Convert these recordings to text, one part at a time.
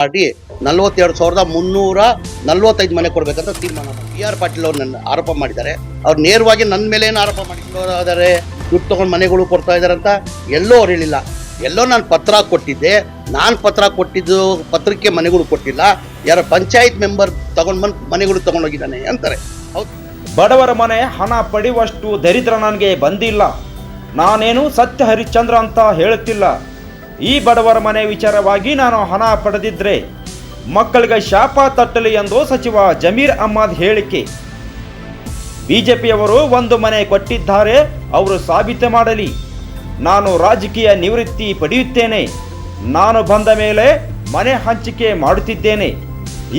Party ನಲ್ವತ್ತೆರಡು ಸಾವಿರದ ಮುನ್ನೂರ ನಲ್ವತ್ತೈದು ಮನೆ ಕೊಡ್ಬೇಕಂತ ತೀರ್ಮಾನ ಬಿ ಆರ್ ಪಾಟೀಲ್ ಅವ್ರು ನನ್ನ ಆರೋಪ ಮಾಡಿದ್ದಾರೆ. ಅವ್ರು ನೇರವಾಗಿ ನನ್ನ ಮೇಲೆ ಏನು ಆರೋಪ ಮಾಡಿದ್ದಾರೆ ದುಡ್ಡು ತಗೊಂಡು ಮನೆಗಳು ಕೊಡ್ತಾ ಇದ್ದಾರೆ ಅಂತ ಎಲ್ಲೋ ಅವ್ರು ಹೇಳಿಲ್ಲ. ಎಲ್ಲೋ ನಾನು ಪತ್ರ ಕೊಟ್ಟಿದ್ದೆ. ನಾನು ಪತ್ರ ಕೊಟ್ಟಿದ್ದು ಪತ್ರಕ್ಕೆ ಮನೆಗಳು ಕೊಟ್ಟಿಲ್ಲ. ಯಾರೋ ಪಂಚಾಯತ್ ಮೆಂಬರ್ ತಗೊಂಡು ಬಂದು ಮನೆಗಳು ತಗೊಂಡೋಗಿದ್ದಾನೆ ಅಂತಾರೆ. ಬಡವರ ಮನೆ ಹಣ ಪಡೆಯುವಷ್ಟು ದರಿದ್ರ ನನಗೆ ಬಂದಿಲ್ಲ. ನಾನೇನು ಸತ್ಯ ಹರಿಶ್ಚಂದ್ರ ಅಂತ ಹೇಳುತ್ತಿಲ್ಲ. ಈ ಬಡವರ ಮನೆ ವಿಚಾರವಾಗಿ ನಾನು ಹಣ ಪಡೆದಿದ್ರೆ ಮಕ್ಕಳಿಗೆ ಶಾಪ ತಟ್ಟಲಿ ಎಂದು ಸಚಿವ ಜಮೀರ್ ಅಹ್ಮದ್ ಹೇಳಿಕೆ. ಬಿಜೆಪಿಯವರು ಒಂದು ಮನೆ ಕೊಟ್ಟಿದ್ದಾರೆ, ಅವರು ಸಾಬೀತು ಮಾಡಲಿ. ನಾನು ರಾಜಕೀಯ ನಿವೃತ್ತಿ ಪಡೆಯುತ್ತೇನೆ. ನಾನು ಬಂದ ಮೇಲೆ ಮನೆ ಹಂಚಿಕೆ ಮಾಡುತ್ತಿದ್ದೇನೆ.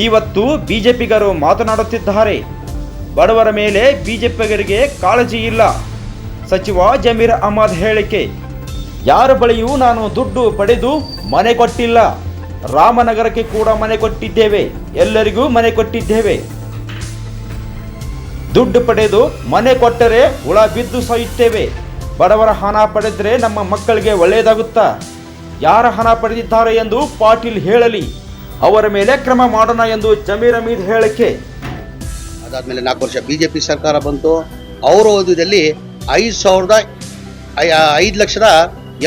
ಇವತ್ತು ಬಿಜೆಪಿಗರು ಮಾತನಾಡುತ್ತಿದ್ದಾರೆ. ಬಡವರ ಮೇಲೆ ಬಿಜೆಪಿಗರಿಗೆ ಕಾಳಜಿ ಇಲ್ಲ, ಸಚಿವ ಜಮೀರ್ ಅಹ್ಮದ್ ಹೇಳಿಕೆ. ಯಾರ ಬಳಿಯೂ ನಾನು ದುಡ್ಡು ಪಡೆದು ಮನೆ ಕೊಟ್ಟಿಲ್ಲ. ರಾಮನಗರಕ್ಕೆ ಕೂಡ ಮನೆ ಕೊಟ್ಟಿದ್ದೇವೆ. ಎಲ್ಲರಿಗೂ ಮನೆ ಕೊಟ್ಟಿದ್ದೇವೆ. ದುಡ್ಡು ಪಡೆದು ಮನೆ ಕೊಟ್ಟರೆ ಹುಳ ಬಿದ್ದು ಸಾಯುತ್ತೇವೆ. ಬಡವರ ಹಣ ಪಡೆದರೆ ನಮ್ಮ ಮಕ್ಕಳಿಗೆ ಒಳ್ಳೆಯದಾಗುತ್ತಾ? ಯಾರ ಹಣ ಪಡೆದಿದ್ದಾರೆ ಎಂದು ಪಾಟೀಲ್ ಹೇಳಲಿ. ಅವರ ಮೇಲೆ ಕ್ರಮ ಮಾಡೋಣ ಎಂದು ಜಮೀರ್ ಅಮೀದ್ ಹೇಳಿಕೆ ಅದಾದ್ಮೇಲೆ ನಾಲ್ಕು ವರ್ಷ ಬಿ ಜೆ ಪಿ ಸರ್ಕಾರ ಬಂತು. ಅವರ ಓದಿದಲ್ಲಿ ಐದು ಸಾವಿರದ ಐದು ಲಕ್ಷದ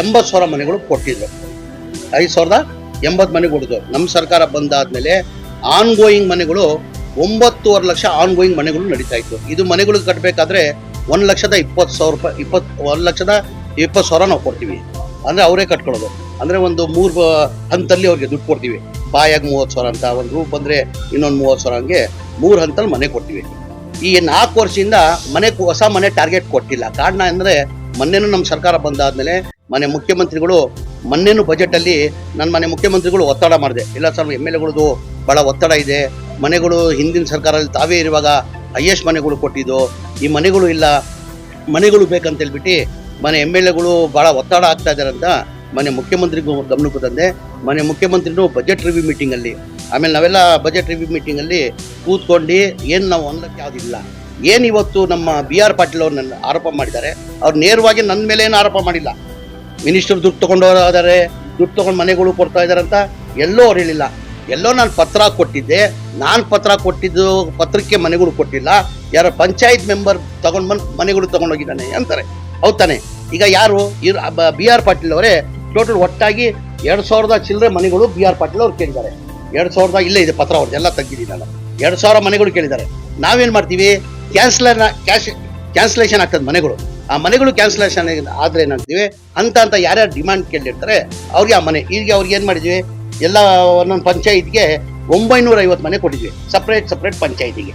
ಎಂಬತ್ತು ಸಾವಿರ ಮನೆಗಳು ಕೊಟ್ಟಿದ್ರು. ಐದು ಸಾವಿರದ ಎಂಬತ್ತು ಮನೆ ಕೊಡಿದ್ರು ನಮ್ಮ ಸರ್ಕಾರ ಬಂದಾದ್ಮೇಲೆ ಆನ್ ಗೋಯಿಂಗ್ ಮನೆಗಳು ಒಂಬತ್ತುವರೆ ಲಕ್ಷ ಆನ್ ಗೋಯಿಂಗ್ ಮನೆಗಳು ನಡೀತಾ ಇತ್ತು. ಇದು ಮನೆಗಳು ಕಟ್ಟಬೇಕಾದ್ರೆ ಒಂದು ಲಕ್ಷದ ಇಪ್ಪತ್ತು ಸಾವಿರ ರೂಪಾಯಿ, ಇಪ್ಪತ್ತು, ಒಂದು ಲಕ್ಷದ ಇಪ್ಪತ್ತು ಸಾವಿರ ನಾವು ಕೊಡ್ತೀವಿ. ಅಂದರೆ ಅವರೇ ಕಟ್ಕೊಳ್ಳೋದು. ಅಂದರೆ ಒಂದು ಮೂರು ಹಂತಲ್ಲಿ ಅವ್ರಿಗೆ ದುಡ್ಡು ಕೊಡ್ತೀವಿ. ಬಾಯಾಗಿ ಮೂವತ್ತು ಸಾವಿರ ಅಂತ ಒಂದು ರೂಪ್ ಬಂದರೆ ಇನ್ನೊಂದು ಮೂವತ್ತು ಸಾವಿರ ಹಂಗೆ ಮೂರು ಹಂತಲ್ಲಿ ಮನೆ ಕೊಡ್ತೀವಿ. ಈ ನಾಲ್ಕು ವರ್ಷದಿಂದ ಮನೆ ಹೊಸ ಮನೆ ಟಾರ್ಗೆಟ್ ಕೊಟ್ಟಿಲ್ಲ. ಕಾರಣ ಅಂದರೆ ಮೊನ್ನೆನೂ ನಮ್ಮ ಸರ್ಕಾರ ಬಂದಾದ್ಮೇಲೆ ಮನೆ ಮುಖ್ಯಮಂತ್ರಿಗಳು ಮೊನ್ನೆನೂ ಬಜೆಟಲ್ಲಿ ನನ್ನ ಮನೆ ಮುಖ್ಯಮಂತ್ರಿಗಳು ಒತ್ತಡ ಮಾಡಿದೆ. ಇಲ್ಲ ಸರ್, ಎಂ ಎಲ್ ಎಗಳದು ಭಾಳ ಒತ್ತಡ ಇದೆ. ಮನೆಗಳು ಹಿಂದಿನ ಸರ್ಕಾರದಲ್ಲಿ ತಾವೇ ಇರುವಾಗ ಹೈಯೆಸ್ಟ್ ಮನೆಗಳು ಕೊಟ್ಟಿದ್ದು. ಈ ಮನೆಗಳು ಇಲ್ಲ, ಮನೆಗಳು ಬೇಕಂತ ಹೇಳ್ಬಿಟ್ಟು ಮನೆ ಎಂ ಎಲ್ ಎಗಳು ಭಾಳ ಒತ್ತಡ ಆಗ್ತಾ ಇದ್ದಾರೆ ಅಂತ ಮನೆ ಮುಖ್ಯಮಂತ್ರಿಗೂ ಗಮನಕ್ಕೂ ತಂದೆ. ಮನೆ ಮುಖ್ಯಮಂತ್ರಿನೂ ಬಜೆಟ್ ರಿವ್ಯೂ ಮೀಟಿಂಗಲ್ಲಿ, ಆಮೇಲೆ ನಾವೆಲ್ಲ ಬಜೆಟ್ ರಿವ್ಯೂ ಮೀಟಿಂಗಲ್ಲಿ ಕೂತ್ಕೊಂಡು ಏನು ನಾವು ಅನ್ಲಕ್ಕೆ ಯಾವುದಿಲ್ಲ ಏನು ಇವತ್ತು ನಮ್ಮ ಬಿ ಆರ್ ಪಾಟೀಲ್ ಅವ್ರು ನನ್ನ ಆರೋಪ ಮಾಡಿದ್ದಾರೆ, ಅವ್ರು ನೇರವಾಗಿ ನನ್ನ ಮೇಲೆ ಏನು ಆರೋಪ ಮಾಡಿಲ್ಲ. ಮಿನಿಸ್ಟರ್ ದುಡ್ಡು ತೊಗೊಂಡೋರಾದರೆ ದುಡ್ಡು ತೊಗೊಂಡು ಮನೆಗಳು ಕೊಡ್ತಾ ಇದ್ದಾರೆ ಅಂತ ಎಲ್ಲೋ ಅವ್ರು ಹೇಳಿಲ್ಲ. ಎಲ್ಲೋ ನಾನು ಪತ್ರ ಕೊಟ್ಟಿದ್ದೆ, ನಾನು ಪತ್ರ ಕೊಟ್ಟಿದ್ದು ಪತ್ರಕ್ಕೆ ಮನೆಗಳು ಕೊಟ್ಟಿಲ್ಲ, ಯಾರೋ ಪಂಚಾಯತ್ ಮೆಂಬರ್ ತಗೊಂಡು ಬಂದು ಮನೆಗಳು ತಗೊಂಡೋಗಿದ್ದಾನೆ ಅಂತಾರೆ. ಹೌದು ತಾನೆ? ಈಗ ಯಾರು? ಬಿ ಆರ್ ಪಾಟೀಲ್ ಅವರೇ ಟೋಟಲ್ ಒಟ್ಟಾಗಿ ಎರಡು ಸಾವಿರದ ಚಿಲ್ಲರೆ ಮನೆಗಳು ಬಿ ಆರ್ ಪಾಟೀಲ್ ಅವ್ರು ಕೇಳಿದ್ದಾರೆ. ಎರಡು ಸಾವಿರದ, ಇಲ್ಲೇ ಇದೆ ಪತ್ರ ಅವ್ರದ್ದು ಎಲ್ಲ ತೆಗ್ದಿದ್ದೀನಿ ಎರಡು ಸಾವಿರ ಮನೆಗಳು ಕೇಳಿದ್ದಾರೆ. ನಾವೇನು ಮಾಡ್ತೀವಿ? ಕ್ಯಾನ್ಸಲ್ ಕ್ಯಾಶ್ ಕ್ಯಾನ್ಸಲೇಷನ್ ಆಗ್ತದೆ ಮನೆಗಳು. ಆ ಮನೆಗಳು ಕ್ಯಾನ್ಸಲೇಷನ್ ಆದ್ರೆ ಏನಾಗ್ತೀವಿ? ಅಂತ ಅಂತ ಯಾರ್ಯಾರು ಡಿಮ್ಯಾಂಡ್ ಕೇಳಿರ್ತಾರೆ, ಅವ್ರಿಗೆ ಆ ಮನೆ. ಈಗ ಅವ್ರಿಗೆ ಏನು ಮಾಡಿದ್ವಿ? ಎಲ್ಲ ಒಂದೊಂದು ಪಂಚಾಯತ್ಗೆ ಒಂಬೈನೂರ ಐವತ್ತು ಮನೆ ಕೊಟ್ಟಿದ್ವಿ. ಸಪ್ರೇಟ್ ಸಪ್ರೇಟ್ ಪಂಚಾಯತಿಗೆ.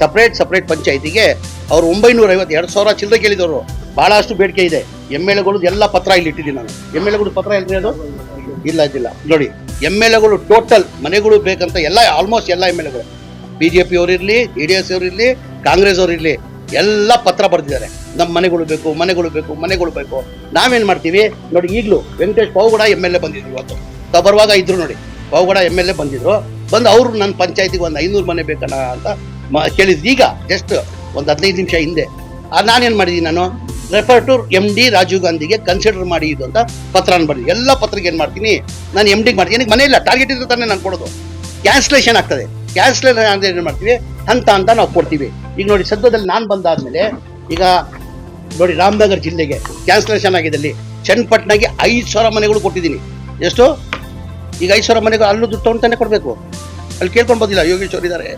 ಸಪ್ರೇಟ್ ಸಪ್ರೇಟ್ ಪಂಚಾಯತಿಗೆ ಅವ್ರು ಒಂಬೈನೂರ ಐವತ್ತು ಎರಡು ಸಾವಿರ ಚಿಲ್ಲರೆ ಕೇಳಿದವರು. ಬಹಳಷ್ಟು ಬೇಡಿಕೆ ಇದೆ. ಎಂ ಎಲ್ ಎಗಳು ಎಲ್ಲ ಪತ್ರ ಇಲ್ಲಿ ಇಟ್ಟಿದ್ದೀನಿ ನಾನು. ಎಂ ಎಲ್ ಎಗಳು ಪತ್ರ ಇಲ್ಲರಿ ಅದು ಇಲ್ಲ, ಇದಿಲ್ಲ. ನೋಡಿ, ಎಂ ಎಲ್ ಎಗಳು ಟೋಟಲ್ ಮನೆಗಳು ಬೇಕಂತ ಎಲ್ಲ ಆಲ್ಮೋಸ್ಟ್ ಎಲ್ಲ ಎಂ ಎಲ್ ಎಗಳು. ಬಿ ಜೆ ಪಿ ಅವರಿರಲಿ ಜೆ ಡಿ ಎಸ್ ಅವರಿರಲಿ ಕಾಂಗ್ರೆಸ್ ಅವರಿರಲಿ ಎಲ್ಲ ಪತ್ರ ಬರೆದಿದ್ದಾರೆ. ನಮ್ಮ ಮನೆಗಳು ಬೇಕು ಮನೆಗಳು ಬೇಕು ಮನೆಗಳು ಬೇಕು. ನಾವೇನು ಮಾಡ್ತೀವಿ? ನೋಡಿ, ಈಗಲೂ Venkatesh Pavagada M L A ಬಂದಿದ್ರು ಇವತ್ತು. ತಾವು ಬರುವಾಗ ಇದ್ರು ನೋಡಿ, ಪಾವುಗಡ ಎಂ ಎಲ್ ಎ ಬಂದಿದ್ರು. ಬಂದು ಅವರು ನನ್ನ ಪಂಚಾಯತಿಗೆ ಒಂದು ಐನೂರು ಮನೆ ಬೇಕಣ್ಣ ಅಂತ ಮ, ಕೇಳಿದ್ರು. ಈಗ ಜಸ್ಟ್ ಒಂದು ಹದಿನೈದು ನಿಮಿಷ ಹಿಂದೆ. ನಾನೇನು ಮಾಡಿದ್ದೀನಿ ನಾನು? Refer to M D Rajiv ಗಾಂಧಿಗೆ ಕನ್ಸಿಡರ್ ಮಾಡಿ ಇದು ಅಂತ ಪತ್ರನ ಬರ್ತೀನಿ ಎಲ್ಲ ಪತ್ರಕ್ಕೆ ಏನು ಮಾಡ್ತೀನಿ? ನಾನು ಎಂ ಡಿಗೆ ಮಾಡ್ತೀನಿ. ಮನೆ ಇಲ್ಲ ಟಾರ್ಗೆಟ್ ಇದ್ರೆ ತಾನೇ ನಾನು ಕೊಡೋದು. ಕ್ಯಾನ್ಸಲೇಷನ್ ಆಗ್ತದೆ. ಕ್ಯಾನ್ಸಲೇಷನ್ ಅಂದ್ರೆ ಏನು ಮಾಡ್ತೀವಿ? ಹಂತ ಅಂತ ನಾವು ಕೊಡ್ತೀವಿ. ಈಗ ನೋಡಿ, ಸದ್ಯದಲ್ಲಿ ನಾನು ಬಂದಾದ್ಮೇಲೆ ಈಗ ನೋಡಿ, ರಾಮನಗರ್ ಜಿಲ್ಲೆಗೆ ಕ್ಯಾನ್ಸಲೇಷನ್ ಆಗಿದೆ ಅಲ್ಲಿ. ಚನ್ನಪಟ್ಟಣಗೆ ಐದು ಸಾವಿರ ಮನೆಗಳು ಕೊಟ್ಟಿದ್ದೀನಿ. ಎಷ್ಟು? ಈಗ ಐದು ಸಾವಿರ ಮನೆಗಳು ಅಲ್ಲೂ ದುಡ್ಡು ತೊಗೊಂಡು ತಾನೇ ಕೊಡಬೇಕು. ಅಲ್ಲಿ ಕೇಳ್ಕೊಂಡು ಬಂದಿಲ್ಲ. ಯೋಗೇಶ್ ಅವರು ಇದ್ದಾರೆ.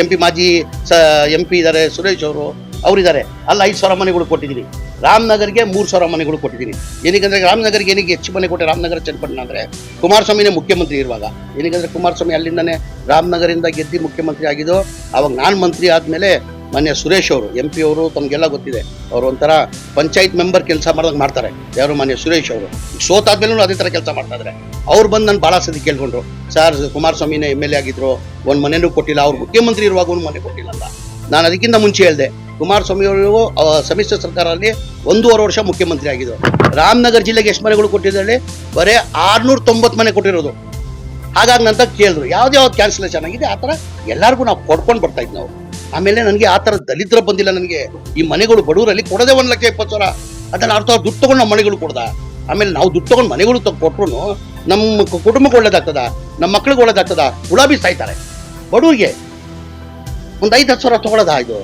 ಎಂ ಪಿ ಮಾಜಿ ಸ ಎಂ ಪಿ ಇದ್ದಾರೆ, ಸುರೇಶ್ ಅವರು. ಅವರಿದ್ದಾರೆ. ಅಲ್ಲಿ ಐದು ಸಾವಿರ ಮನೆಗಳು ಕೊಟ್ಟಿದ್ದೀನಿ. ರಾಮನಗರಿಗೆ ಮೂರು ಸಾವಿರ ಮನೆಗಳು ಕೊಟ್ಟಿದ್ದೀನಿ. ಏನಕ್ಕಂದ್ರೆ ರಾಮನಗರಿಗೆ ಏನಕ್ಕೆ ಹೆಚ್ಚು ಮನೆ ಕೊಟ್ಟೆ ರಾಮನಗರ ಚನ್ನಪಟ್ಟಣ ಅಂದರೆ? ಕುಮಾರಸ್ವಾಮಿನೇ ಮುಖ್ಯಮಂತ್ರಿ ಇರುವಾಗ. ಏನಕ್ಕಂದ್ರೆ ಕುಮಾರಸ್ವಾಮಿ ಅಲ್ಲಿಂದನೇ ರಾಮನಗರಿಂದ ಗೆದ್ದು ಮುಖ್ಯಮಂತ್ರಿ ಆಗಿದ್ದು, ಅವಾಗ ನಾನು ಮಂತ್ರಿ ಆದಮೇಲೆ ಮೊನ್ನೆ ಸುರೇಶ್ ಅವರು ಎಂ ಪಿ ಅವರು, ತಮಗೆಲ್ಲ ಗೊತ್ತಿದೆ. ಅವರು ಒಂಥರ ಪಂಚಾಯತ್ ಮೆಂಬರ್ ಕೆಲಸ ಮಾಡೋದಕ್ಕೆ ಮಾಡ್ತಾರೆ. ಯಾರು? ಮಾನ್ಯ ಸುರೇಶ್ ಅವರು. ಸೋತಾದ್ಮೇಲೂ ಅದೇ ಥರ ಕೆಲಸ ಮಾಡ್ತಾ ಇದ್ದಾರೆ ಅವ್ರು ಬಂದು ನಾನು ಭಾಳ ಸತಿ ಕೇಳ್ಕೊಂಡ್ರು. ಸರ್, ಕುಮಾರಸ್ವಾಮಿನೇ ಎಂ ಎಲ್ ಎ ಆಗಿದ್ರು. ಒಂದು ಮನೇನೂ ಕೊಟ್ಟಿಲ್ಲ. ಅವ್ರು ಮುಖ್ಯಮಂತ್ರಿ ಇರುವಾಗ ಒಂದು ಮನೆ ಕೊಟ್ಟಿಲ್ಲ ಅಂತ ನಾನು ಅದಕ್ಕಿಂತ ಮುಂಚೆ ಹೇಳಿದೆ, ಕುಮಾರಸ್ವಾಮಿ ಅವರು ಅವ ಸಮ್ಮಿಶ್ರ ಸರ್ಕಾರದಲ್ಲಿ ಒಂದೂವರೆ ವರ್ಷ ಮುಖ್ಯಮಂತ್ರಿ ಆಗಿದ್ರು. ರಾಮನಗರ ಜಿಲ್ಲೆಗೆ ಎಷ್ಟು ಮನೆಗಳು ಕೊಟ್ಟಿದ್ದಾರೆ ಬರೀ ಆರ್ನೂರ ತೊಂಬತ್ತು ಮನೆ ಕೊಟ್ಟಿರೋದು. ಹಾಗಾಗಿ ನಂತ ಕೇಳಿದ್ರು, ಯಾವ್ದು ಯಾವ್ದು ಕ್ಯಾನ್ಸಲೇಷನ್ ಆಗಿದೆ ಆ ಥರ ಎಲ್ಲರಿಗೂ ನಾವು ಕೊಡ್ಕೊಂಡು ಬರ್ತಾ ಇದ್ವಿ ನಾವು. ಆಮೇಲೆ ನನಗೆ ಆ ಥರ ದಲಿತರ ಬಂದಿಲ್ಲ ನನಗೆ. ಈ ಮನೆಗಳು ಬಡವರಲ್ಲಿ ಕೊಡದೆ ಒಂದು ಲಕ್ಷ ಇಪ್ಪತ್ತು ಸಾವಿರ. ಅದನ್ನು ಅರ್ಥ ದುಡ್ಡು ತೊಗೊಂಡು ನಾವು ಮನೆಗಳು ಕೊಡ್ದ. ಆಮೇಲೆ ನಾವು ದುಡ್ಡು ತೊಗೊಂಡು ಮನೆಗಳು ಕೊಟ್ರು ನಮ್ಮ ಕುಟುಂಬಕ್ಕೆ ಒಳ್ಳೇದಾಗ್ತದ, ನಮ್ಮ ಮಕ್ಳಿಗೆ ಒಳ್ಳೇದಾಗ್ತದ, ಗುಲಾಬಿ ಸಾಯ್ತಾರೆ. ಬಡವ್ರಿಗೆ ಒಂದು ಐದು ಹತ್ತು ಸಾವಿರ ತಗೊಳ್ಳೋದಾ ಇದು